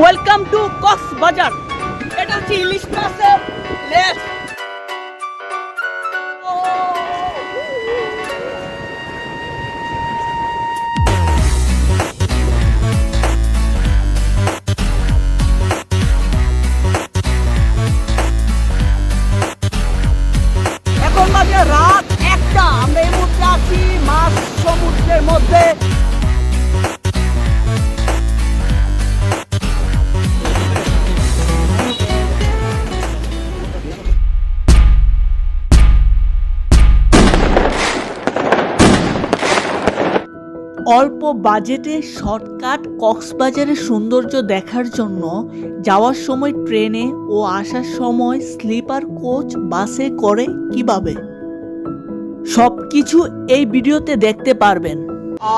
Welcome to Cox's Bazar এটা হচ্ছে ইলিশ মাছের লেস অল্প বাজেটে শর্টকাট কক্সবাজারের সৌন্দর্য দেখার জন্য যাওয়ার সময় ট্রেনে ও আসার সময় স্লিপার কোচ বাসে করে কীভাবে? সব কিছু এই ভিডিওতে দেখতে পারবেন।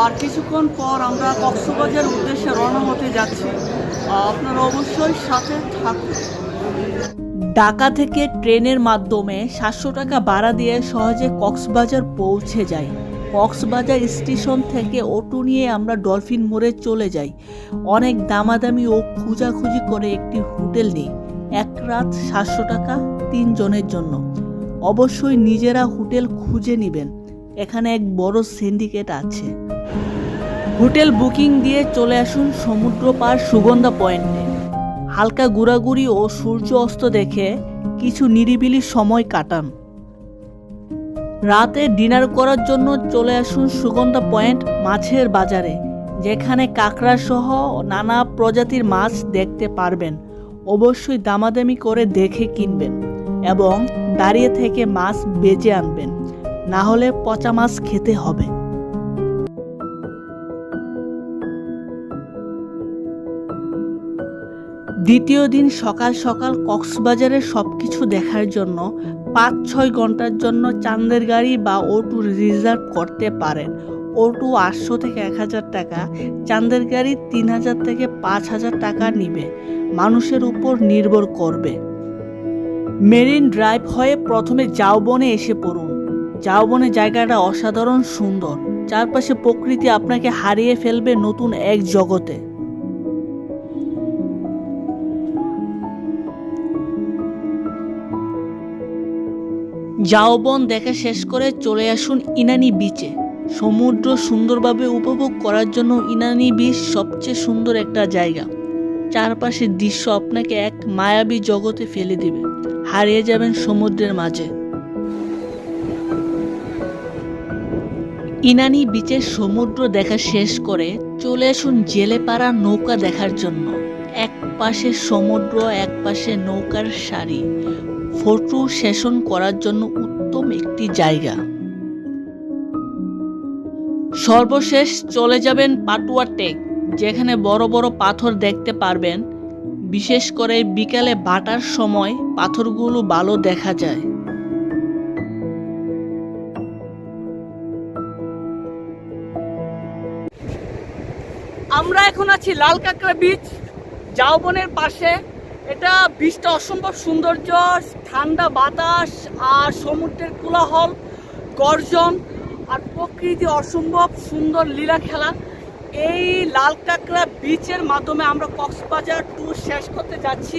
আর কিছুক্ষণ পর আমরা কক্সবাজার উদ্দেশ্যে রওনা হতে যাচ্ছি। আপনারা অবশ্যই সাথে থাকুন। ঢাকা থেকে ট্রেনের মাধ্যমে সাতশো টাকা ভাড়া দিয়ে সহজে কক্সবাজার পৌঁছে যাই কক্সবাজার স্টেশন থেকে অটো নিয়ে আমরা ডলফিন মোড়ে চলে যাই। অনেক দামাদামি ও খুঁজাখুঁজি করে একটি হোটেল নিই। এক রাত সাতশো টাকা তিনজনের জন্য। অবশ্যই নিজেরা হোটেল খুঁজে নেবেন। এখানে এক বড় সিন্ডিকেট আছে। হোটেল বুকিং দিয়ে চলে আসুন সমুদ্র পার সুগন্ধা পয়েন্টে। হালকা ঘোরাঘুরি ও সূর্য অস্ত দেখে কিছু নিরিবিলি সময় কাটান। রাতে ডিনার করার জন্য চলে আসুন সুগন্ধা পয়েন্ট মাছের বাজারে, যেখানে কাঁকড়া সহ নানা প্রজাতির মাছ দেখতে পারবেন। অবশ্যই দামাদামি করে দেখে কিনবেন এবং দাঁড়িয়ে থেকে মাছ বেজে আনবেন। না হলে পচা মাছ খেতে হবে। দ্বিতীয় দিন সকাল সকাল কক্সবাজারের সব কিছু দেখার জন্য পাঁচ ছয় ঘণ্টার জন্য চান্দের গাড়ি বা ওটু রিজার্ভ করতে পারেন। ওটু আটশো থেকে এক হাজার টাকা চান্দের গাড়ি তিন হাজার থেকে পাঁচ হাজার টাকা নিবে। মানুষের উপর নির্ভর করবে। মেরিন ড্রাইভ হয়ে প্রথমে জাউবনে এসে পড়ুন। জাউবনে জায়গাটা অসাধারণ সুন্দর। চারপাশে প্রকৃতি আপনাকে হারিয়ে ফেলবে নতুন এক জগতে। জাওবন দেখা শেষ করে চলে আসুন ইনানি বিচে সমুদ্র সুন্দরভাবে উপভোগ করার জন্য ইনানি বিচ সবচেয়ে সুন্দর একটা জায়গা। চারপাশের দৃশ্য আপনাকে এক মায়াবী জগতে ফেলে দিবে। হারিয়ে যাবেন সমুদ্রের মাঝে। ইনানি বিচের সমুদ্র দেখা শেষ করে চলে আসুন জেলেপাড়া নৌকা দেখার জন্য। এক পাশে সমুদ্র, এক পাশে নৌকার সারি। ফটো সেশন করার জন্য উত্তম একটি জায়গা। সর্বশেষ চলে যাবেন পাটুয়া টেক, যেখানে বড় বড় পাথর দেখতে পারবেন। বিশেষ করে বিকালে বাটার সময় পাথরগুলো ভালো দেখা যায়। আমরা এখন আছি লাল কাঁকড়া বিচ জাওবনের পাশে। এটা বীজটা অসম্ভব সৌন্দর্য, ঠান্ডা বাতাস আর সমুদ্রের কোলাহল, গর্জন আর প্রকৃতি অসম্ভব সুন্দর লীলা খেলা। এই লাল কাঁকড়া বিচের মাধ্যমে আমরা কক্সবাজার ট্যুর শেষ করতে যাচ্ছি।